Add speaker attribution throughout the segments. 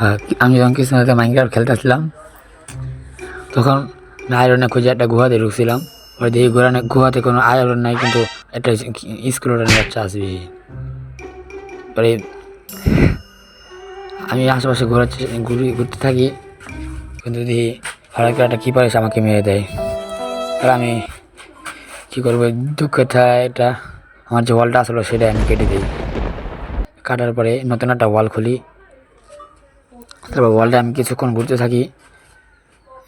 Speaker 1: হ্যাঁ, আমি যখন কৃষ্ণতে মাইনক্রাফট খেলতেছিলাম তখন আয়রনে খুঁজে একটা গুহাতে ঢুকছিলাম। ওই দিয়ে গুহানে গুহাতে কোনো আয়রন নাই কিন্তু একটা স্কুলের বাচ্চা আসবে পরে আমি আশেপাশে ঘোরাচ্ছি ঘুরি ঘুরতে থাকি কিন্তু দেখি হঠাৎ করে একটা কিপার এসে আমাকে মেরে দেয়। আর আমি কী করব থাকে এটা আমার যে ওয়ালটা আসলো সেটা আমি কেটে দিই। কাটার পরে নতুন একটা ওয়াল খুলি। তারপর ওয়ালটা আমি কিছুক্ষণ ঘুরতে থাকি।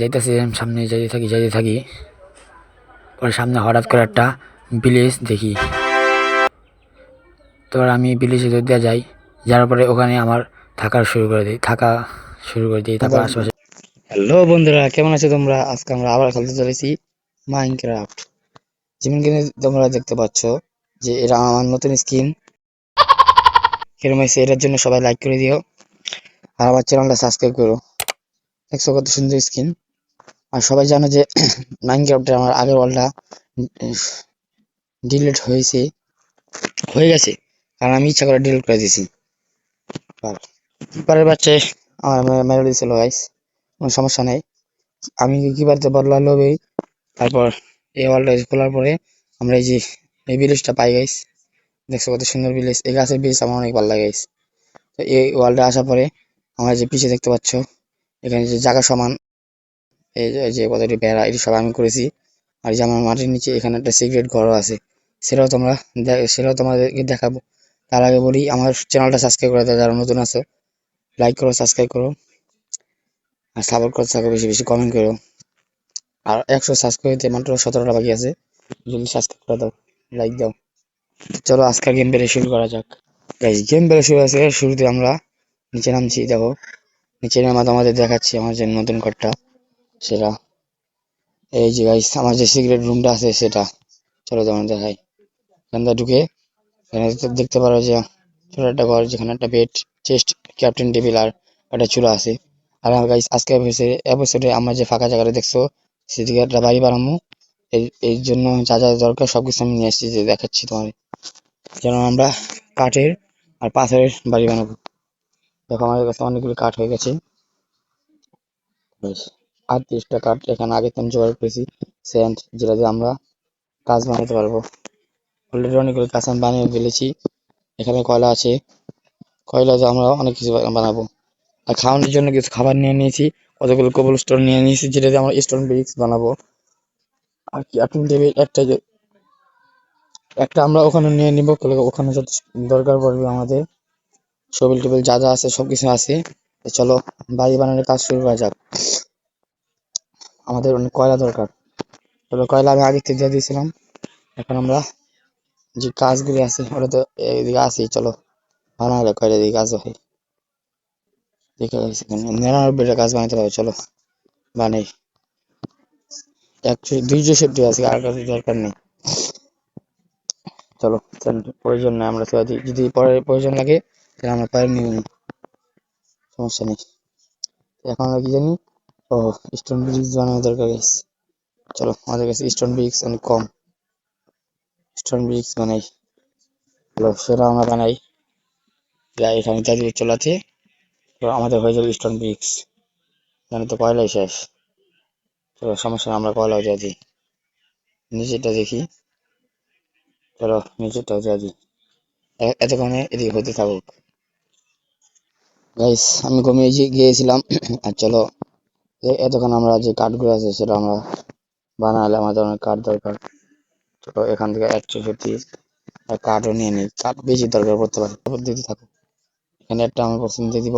Speaker 1: যাইতেছি, সামনে যাইতে থাকি যাইতে থাকি। পরে সামনে হঠাৎ করে একটা ভিলেজ দেখি। তারপর আমি ভিলেজে যদি যাই। যাওয়ার পরে ওখানে আমার থাকা শুরু করে দিই, থাকা শুরু করে দিই, তারপর আশেপাশে হ্যালো বন্ধুরা, কেমন আছো তোমরা? আজকে আমরা আবার খেলতে চলেছি মাইনক্রাফট যেমন কিনা তোমরা দেখতে পাচ্ছ যে এরা আমার নতুন স্কিন কিরম এটার জন্য সবাই লাইক করে দিও। আর আমার চ্যানেলটা সাবস্ক্রাইব করো। দেখছ কত সুন্দর স্কিন আর সবাই জানো যে মাইনক্রাফটে আমার আগের ওয়ালটা ডিলিট হয়েছে, হয়ে গেছে। কারণ আমি ইচ্ছা করে ডিলিট করে দিয়েছি। কিপারের বাচ্চায় আমার মেরে দিয়েছিল গাইস কোনো সমস্যা নেই। আমি কিপারতে বদলা লবেই। তারপর এই ওয়ালটা খোলার পরে আমরা এই যে, এই ভিলেজটা পাই গাইস দেখছ কত সুন্দর ভিলেজ এই গাছের ভিলেজ আমার অনেক ভালো লাগে গাইস তো এই ওয়ালটা আসার পরে আমরা যে পিছে দেখতে পাচ্ছ, এখানে যে জায়গা সমান, এই যে- কতটি বেড়া, এটি সব আমি করেছি। আর যে আমার মাটির নিচে এখানে একটা সিক্রেট ঘরও আছে। সেটাও তোমরা সেটাও তোমাদেরকে দেখাবো। তার আগে বলি, আমার চ্যানেলটা সাবস্ক্রাইব করে দাও, যারা নতুন আছো লাইক করো সাবস্ক্রাইব করো। আর সাপোর্ট করতে থাকো, বেশি বেশি কমেন্ট করো। আর একশো সাবস্ক্রাইব হতে মাত্র সতেরোটা বাকি আছে। যদি সাবস্ক্রাইব করে দাও লাইক দাও। চলো, আজকের গেম বেড়ে শুরু করা যাক। গেম বেড়ে শুরু আছে, শুরুতে আমরা নিচে নামছি, দেখো। নিচে নামা তোমাদের দেখাচ্ছি আমার যে নতুন ঘরটা, সেটা। এই যে গাইস আমার যে সিক্রেট রুমটা আছে, সেটা। চলো তোমাদের দেখাই। এখানটা ঢুকে, এখানে দেখতে পারো যে, ছোট একটা ঘর, যেখানে একটা বেড চেস্ট ক্যাপ্টেন টেবিল আর একটা চুলা আছে। আর গাইস আজকে এপিসোডে আমরা যে ফাঁকা জায়গাটা দেখছ, সেদিকে একটা বাড়ি বানাবো। এই এই জন্য যা যা দরকার সব কিছু আমি নিয়ে এসেছি যে দেখাচ্ছি তোমার যেন আমরা কাঠের আর পাথরের বাড়ি বানাবো। দেখো আমাদের কাছে অনেকগুলো কাঠ হয়ে গেছে। আটত্রিশটা কাঠ এখানে আগে থেকে জোগাড় করেছি স্যান্ড যেটা দিয়ে আমরা কাজ বানাতে পারব। অলরেডি অনেকগুলো কাজ আমি বানিয়ে ফেলেছি। এখানে কয়লা আছে? কয়লা দিয়ে আমরা অনেক কিছু বানাবো। আর খাওয়ানোর জন্য কিছু খাবার নিয়ে নিয়েছি। কতগুলো কবল স্টোন নিয়ে নিয়েছি যেটা দিয়ে আমরা স্টোন ব্রিক্স বানাবো। আর কি আপনি টেবিল একটা যে একটা আমরা ওখানে নিয়ে নিবো। ওখানে যত দরকার পড়বে আমাদের। সবিল টেবিল যা যা আছে সবকিছু আছে। চলো, বাড়ি বানানোর কাজ শুরু করা যাক। আমাদের অনেক কয়লা দরকার। চলো কয়লা আমি আগে থেকে দিয়ে দিয়েছিলাম। এখন আমরা যে কাজগুলি আছে, ওটা তো এইদিকে আছেই, চলো। বানালে কয়লা দিকে কাজ হয়। নিরানব্বইটা কাজ বানাতে হবে, চলো। বানাই। একশো দুইশো সেফটি আছে, আর কাছে দরকার নেই। চলো প্রয়োজন নেই, আমরা যদি পরে প্রয়োজন লাগে তাহলে আমরা পরে নিয়ে নিই সমস্যা নেই। এখন আমরা কি জানি? ও স্টোন ব্রিক্স বানানো দরকার গেছে চলো, আমাদের কাছে স্টোন ব্রিক্স অনেক কম। স্টোন ব্রিক্স বানাই। চলো, সেটা আমরা বানাই। যাই এখানে যা দিয়ে চলাতে আমাদের হয়ে যাবে স্টোন ব্রিক্স এখানে তো, কয়লাই শেষ। চলো, সমস্যা আমরা কয়লাও যা দিই। নিচেরটা দেখি। চলো, নিচেরটাও যা দিই। এতক্ষণে এদিকে হতে থাকুক। গাইস আমি ঘুমিয়ে গিয়েছিলাম, আর চলো এতক্ষণ আমরা যে কাঠগুলো আছে সেটা আমরা বানালে আমাদের অনেক কাঠ দরকার। তো এখান থেকে একশো সত্যি কাঠও নিয়ে নিই। কাঠ বেশি দরকার পড়তে পারে, তারপর দিতে থাকো। এখানে একটা আমরা পছন্দ দিয়ে দিব।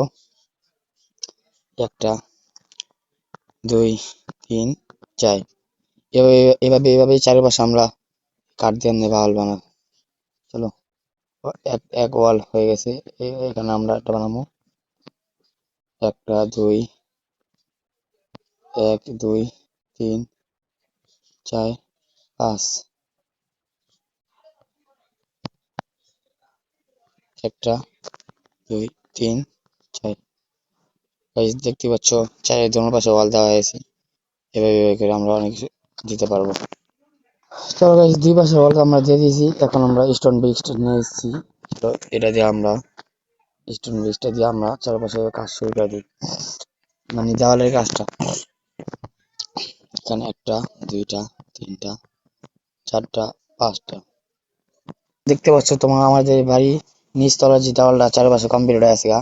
Speaker 1: একটা, দুই, তিন, চার। এভাবে এভাবে, এভাবেই চারপাশে আমরা কাঠ দিয়ে নিয়ে ভালো বানাবো। চলো এক এক ওয়াল হয়ে গেছে। এখানে আমরা একটা বানাবো। এক, দুই, তিন, চার, পাঁচ। একটা, দুই, তিন, চার। দেখতে পাচ্ছ, চারের দোনো পাশে ওয়াল দেওয়া হয়েছে। এভাবে এভাবে করে আমরা অনেক কিছু দিতে পারব। চলো গাইস দুই পাশে ওয়াল আমরা দিয়ে দিয়েছি। এখন আমরা স্টোন ব্রিক্স নিয়ে এসেছি। তো এটা দিয়ে আমরা স্টোন ব্রিজটা দিয়ে আমরা চারপাশে কাজ শুরু করে দিই। মানে দেওয়ালের কাজটা। এখানে একটা, দুইটা, তিনটা, চারটা, পাঁচটা। দেখতে পাচ্ছ তোমার আমাদের বাড়ি নিচতলার যে দেওয়ালটা, চারপাশে কমপ্লিট হয়ে আছে গা।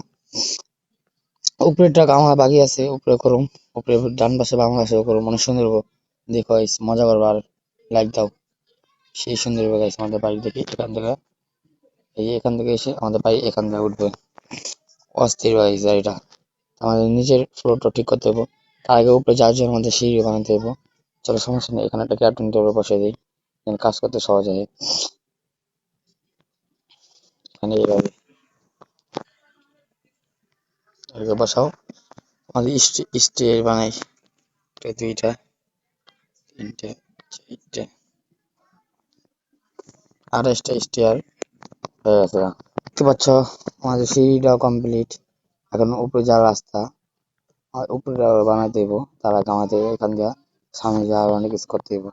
Speaker 1: উপরেরটা আমার বাকি আছে, উপরে করুম। উপরে ডান পাশে বাম পাশে করুম। অনেক সুন্দর। দেখো মজা করব আর লাইক দাও। সেই সুন্দর আমাদের বাড়ি থেকে এখান থেকে। এই এখান থেকে এসে আমাদের বাড়ি এখান থেকে উঠবে। অস্থির হয়ে যায় এটা। আমাদের নিজের ফ্লোরটা ঠিক করতে হবে তার আগে উপরে যাওয়ার জন্য আমাদের সিঁড়ি বানাতে হবে চলো সমস্যা নেই, এখানে একটা ক্যাপ্টেন টেবিল বসে দিই। যেন কাজ করতে সহজ হয়। এখানে এইভাবে। বসাও। আমাদের স্টেয়ার বানাই। দুইটা, তিনটে, চারটে। আড়াইশটা স্টেয়ার হয়ে গেছে। দেখতে পাচ্ছ, আমাদের সিঁড়িটাও কমপ্লিট এখন উপরে যাওয়ার রাস্তা উপরে বানাইতে দেবো। তার আগে আমাদের এখান দিয়ে সামনে যাওয়ার অনেক কিছু করতে দেবো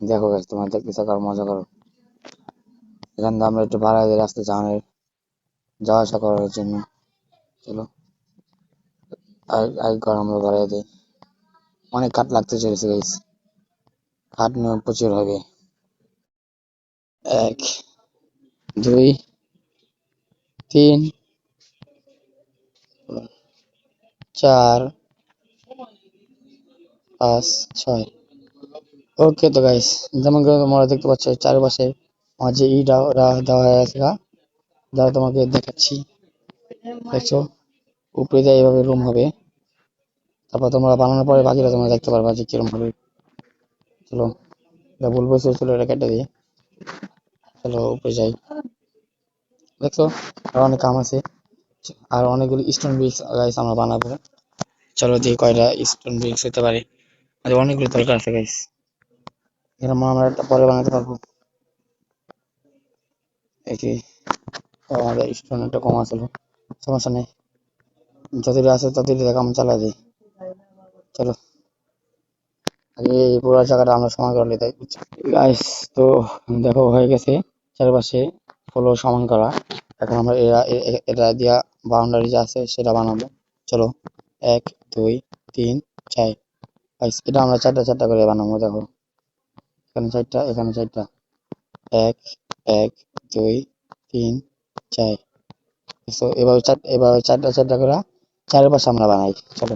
Speaker 1: দেখো গাছ তোমার দেখতেছো কারও মজা করো। এখান দিয়ে আমরা একটু ভাড়া দিই রাস্তা যাওয়ার যাওয়া আসা করার জন্য। চলো। আর ঘর আমরা বাড়াই দিই অনেক কাঠ লাগতে চলেছে গাইস কাঠ নিয়ে প্রচুর হবে। এক, দুই তিন, চার, পাঁচ, ছয়। ওকে তো গাইস যেমন তোমরা দেখতে পাচ্ছ, চারপাশে আমার যে ওরা দেওয়া আছে যারা তোমাকে দেখাচ্ছি। দেখছ? উপরে দিয়ে এইভাবে রুম হবে। তারপর তোমরা বানানোর পরে বাকিটা তোমরা দেখতে পারবা যে কিরম হবে। চলো বলব চলো এটা কেটে দিই। চলো, উপরে যাই। দেখছ? আর অনেক কাম আছে। আর অনেকগুলো স্টোন ব্রিক্স গাইস আমরা বানাবো। চলো দেখি কয়টা স্টোন ব্রিক্স হতে পারে। আর অনেকগুলো দরকার আছে গাইস এরকম আমরা একটা পরে বানাতে পারব। যে আমাদের স্টোন একটা কম আসলো সমস্যা নেই। যতটা আছে ততটা কাম চালাই দিই। চলো। আগে পুরো জায়গাটা আমরা সমান করে নিতে গাইস তো দেখো হয়ে গেছে চারপাশে। হলো সমান করা। এখন আমরা এরা এটা দিয়া বাউন্ডারি যা আছে সেটা বানাবো। চলো, এক, দুই, তিন, চার। এটা আমরা চারটা চারটা করে বানাবো, দেখো। এখানে চারটা এখানে চারটা। এক এক, দুই, তিন, চার। তো এভাবে চার, এভাবে চারটা চারটা করে চারপাশে আমরা বানাই। চলো।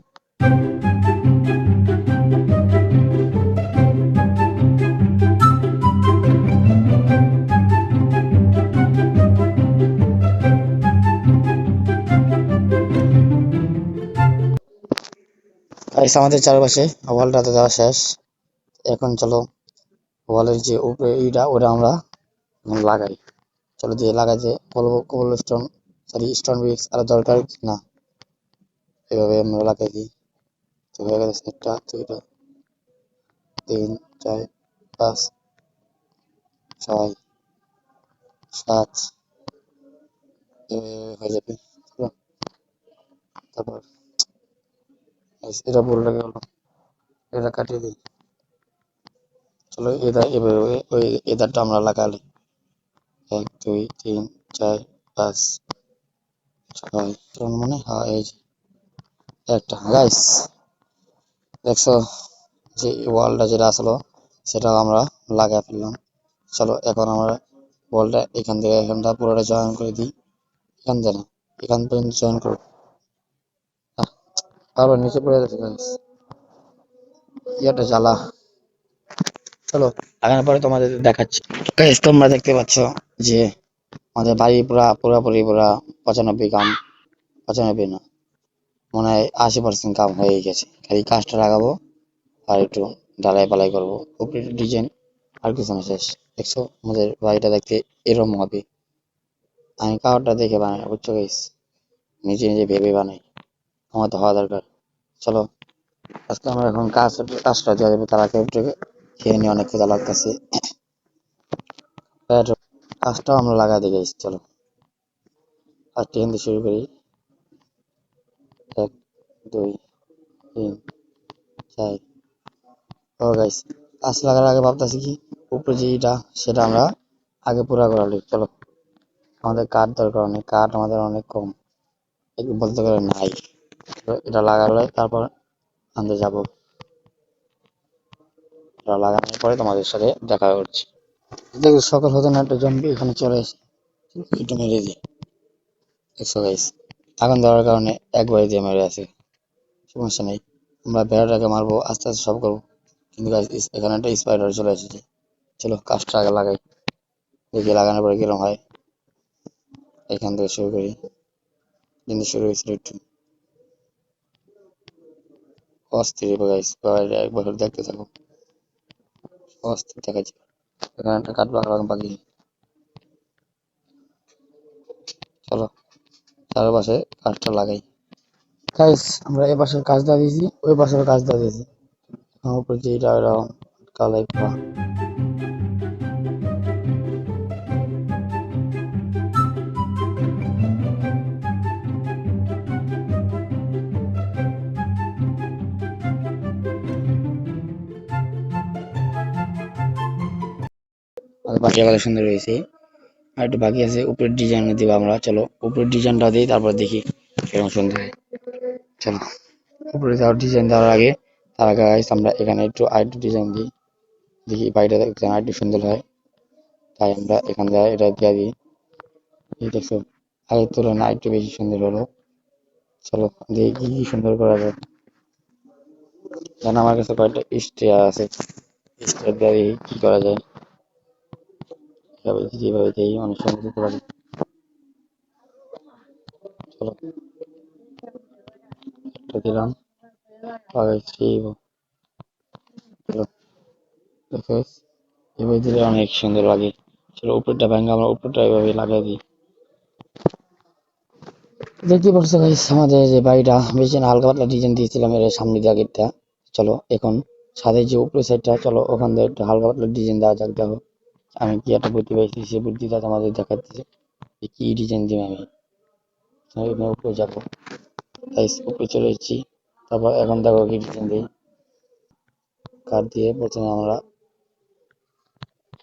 Speaker 1: গাইস, আমাদের চারপাশে ওয়ালটা তো দেওয়া শেষ। এখন চলো ওয়ালের যে উপরে ইটা, ওটা আমরা লাগাই। চলো দিয়ে লাগাইতে বলব cobble stone sorry stone bricks আর দরকার না। এভাবে আমরা লাগাই দিই। তো হয়ে গেছে একটা দুইটা তিন, চার, পাঁচ, ছয়, সাত হয়ে যাবে। তারপর এটা বলে গেল। এটা কাটিয়ে দিই। চলো এদা এভাবে ওই এদারটা আমরা লাগালি। এক দুই তিন চার পাঁচ ছয় তোর মনে হয় এই একটা। গাইস দেখছ যে ওয়ালটা যেটা আসলো সেটাও আমরা লাগাই ফেললাম। চলো এখন আমরা বলটা এখান থেকে এখানটা পুরোটা জয়েন করে দিই। এখান থেকে এখান পর্যন্ত জয়েন করো আহ, আবার নিচে পড়ে গেছে গাইস ইয়েটা জ্বালা। চলো লাগানোর পরে তোমাদের দেখাচ্ছি। গাইস তোমরা দেখতে পাচ্ছ যে আমাদের বাড়ি পুরা, পুরাপুরি পুরা পঁচানব্বই কাম পঁচানব্বই না, মনে হয় আশি পার্সেন্ট কাম হয়ে গেছে। খালি কাজটা লাগাবো আর একটু ঢালাই পালাই করব। উপরে ডিজাইন আর কিছু না, শেষ। দেখছ, আমাদের বাড়িটা দেখতে এরকম হবে। আমি কাউটা দেখে বানাই, বুঝছ গাইস নিজে নিজে ভেবে বানাই। আমার তো হওয়া দরকার। চলো, আজকে আমরা এখন কাজ, কাজটা দিয়ে দেবো তারা কেউ খেয়ে নিয়ে অনেক ক্ষুদা লাগতেছে। কাজটাও আমরা লাগাই দিই গাইস চলো। ফার্স্ট এখান থেকে শুরু করি। এক, দুই, তিন, চার। ও গাইস কাজ লাগার আগে ভাবতেছি কি, উপরে যে ইটা সেটা আমরা আগে পুরা করা করালি চলো। আমাদের কাঠ দরকার অনেক, কাঠ আমাদের অনেক কম। বলতে পারে নাই। এটা লাগালে তারপর এটা লাগানোর পরে তোমাদের সাথে দেখা করছি। দেখো, সকাল হতে না একটা জম্বি এখানে চলে এসে একটু মেরে দিই দেখছ গাইস আগুন দেওয়ার কারণে একবারে দিয়ে মেরে আছে। সমস্যা নেই। আমরা বেড়াটাকে মারবো, আস্তে আস্তে সব করব। কিন্তু এখানে একটা স্পাইডার চলে এসেছে। চলো, কাজটা আগে লাগাই। দেখি লাগানোর পরে কীরকম হয়। এখান থেকে শুরু করি। কিন্তু শুরু হয়েছিল একটু। অস্থির গাইস একবার দেখতে থাকো অস্থির দেখাচ্ছে এখানে একটা কাঠ লাগানো বাকি চলো চারপাশে কাঠটা লাগাই গাইস আমরা এ পাশের কাজটা দিয়েছি ওই পাশের কাজটা দিয়েছি আমার উপরে যে এটা এরকম কালাই বাকি কত সুন্দর হয়েছে আর একটু বাকি আছে, উপরের ডিজাইন দিব আমরা, চলো। উপরের ডিজাইনটা দিই, তারপর দেখি কেমন সুন্দর হয়। চলো। উপরে যাওয়ার ডিজাইন দেওয়ার আগে, তার আগে আমরা এখানে একটু আর একটু ডিজাইন দিই। দেখি বাড়িটা দেখতে আর একটু সুন্দর হয়। তাই আমরা এখান থেকে এটা দিয়ে দিই। এই দেখছ, আগের তুলনায় একটু বেশি সুন্দর হলো। চলো, দেখি কি সুন্দর করা যায়। জানো আমার কাছে কয়েকটা স্টেয়ার আছে। স্টেয়ার দিয়ে দেখি কি করা যায়। এভাবে যেভাবে অনেক সুন্দর দিতে পারি। চলো। একটা দিলাম। দেখো, এভাবে দিলে অনেক সুন্দর লাগে। চলো, উপরটা আমরা উপরটা এভাবে লাগাই দিই। দেখতে পাচ্ছ গাইস আমাদের যে বাড়িটা বেশি হালকা পাতলা ডিজাইন দিয়েছিলাম এর সামনে দিয়ে চলো, এখন ছাদের যে উপরের সাইডটা চলো, ওখান দিয়ে একটু হালকা পাতলা ডিজাইন দেওয়া যাক, দেখো। আমি কি একটা বুদ্ধি পাইছি, সে বুদ্ধিটা তোমাদের দেখাচ্ছে যে কি ডিজাইন দিই আমি। আমি উপরে যাব। তাই উপরে চলে এসেছি। তারপর এখন দেখো কি ডিজাইন দিই। কাঠ দিয়ে প্রথমে আমরা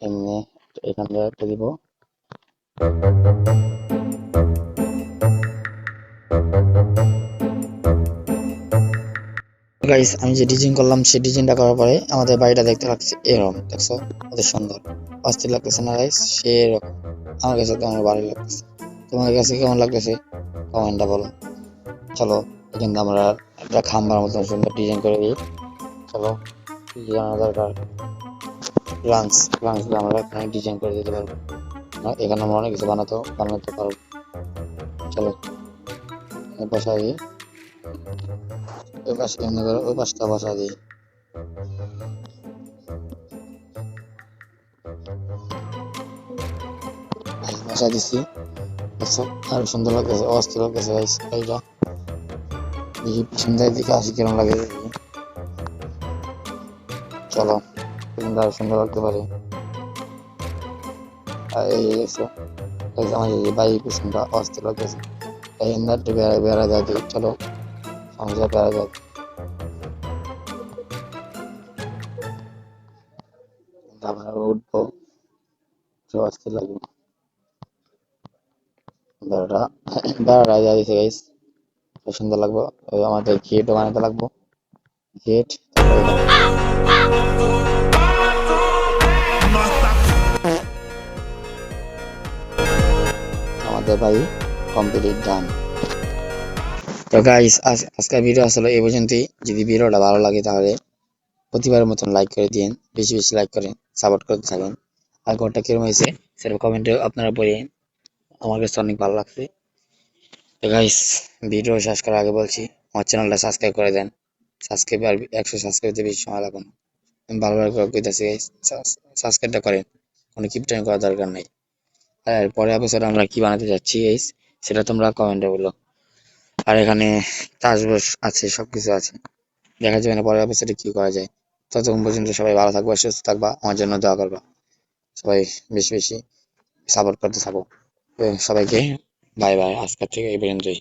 Speaker 1: এমনি এখান থেকে একটা দিব। গাইস আমি যে ডিজাইন করলাম, সেই ডিজাইনটা করার পরে আমাদের বাড়িটা দেখতে লাগছে এরকম, দেখছ? কত সুন্দর। অস্থির লাগতেছে না গাইস সেরকম। আমার কাছে তো আমার ভালো লাগতেছে। তোমার কাছে কেমন লাগতেছে? কমেন্টটা বলো। চলো এখান আমরা একটা খাম্বার মতন সুন্দর ডিজাইন করে দিই। চলো জানা দরকার লাঞ্চ লাঞ্চ আমরা এখানে ডিজাইন করে দিতে পারব। এখানে আমরা অনেক কিছু বানাতে বানাতে পারব। চলো বসা দিই ওই পাশে এমনি করে ওই পাশটা বসা দিই বসা দিছি। আর সুন্দর লাগতেছে, অস্থির লাগতেছে গাইস এইটা। দেখি পিছনটার দিকে আসি, কিরম লাগে চলো, পিছনটা সুন্দর লাগতে পারে। আর এই দেখছ আমার বাইক পিছনটা অস্থির লাগতেছে। এই বেড়া বেড়া যায় চলো। বেড়া যায় আমরা উঠবো তো অস্থির লাগবে বেড়াটা বেড়াটা যা সুন্দর লাগবে আমাদের গেটও বানাতে লাগবো গেট আমাদের বাড়ি কমপ্লিট ডান তো গাইস আজকের ভিডিও আসলে এই পর্যন্তই। যদি ভিডিওটা ভালো লাগে তাহলে প্রতিবারের মতন লাইক করে দিন বেশি বেশি লাইক করেন সাপোর্ট করতে থাকেন। আর ঘরটা কীরকম হয়েছে সেটা কমেন্টে আপনারা বলেন আমার কাছে অনেক ভালো লাগছে। তো গাইস ভিডিও শেষ করার আগে বলছি, আমার চ্যানেলটা সাবস্ক্রাইব করে দেন। সাবস্ক্রাইব আর একশো সাবস্ক্রাইব দিতে বেশি সময় লাগুন আমি বারবার করে কইতাছি গাইস সাবস্ক্রাইবটা করেন। কোনো কিপটামি করার দরকার নেই। আর পরের এপিসোডে আমরা কি বানাতে যাচ্ছি গাইস সেটা তোমরা কমেন্টে বলো। আর এখানে চাষবাস আছে সবকিছু আছে। দেখা যাবে না পরের এপিসোডে কি করা যায়। ততক্ষণ পর্যন্ত সবাই ভালো থাকবা সুস্থ থাকবা আমার জন্য দোয়া করবা। সবাই বেশি বেশি সাপোর্ট করতে থাকো। সবাইকে বাই বাই আজকের থেকে এই পর্যন্তই।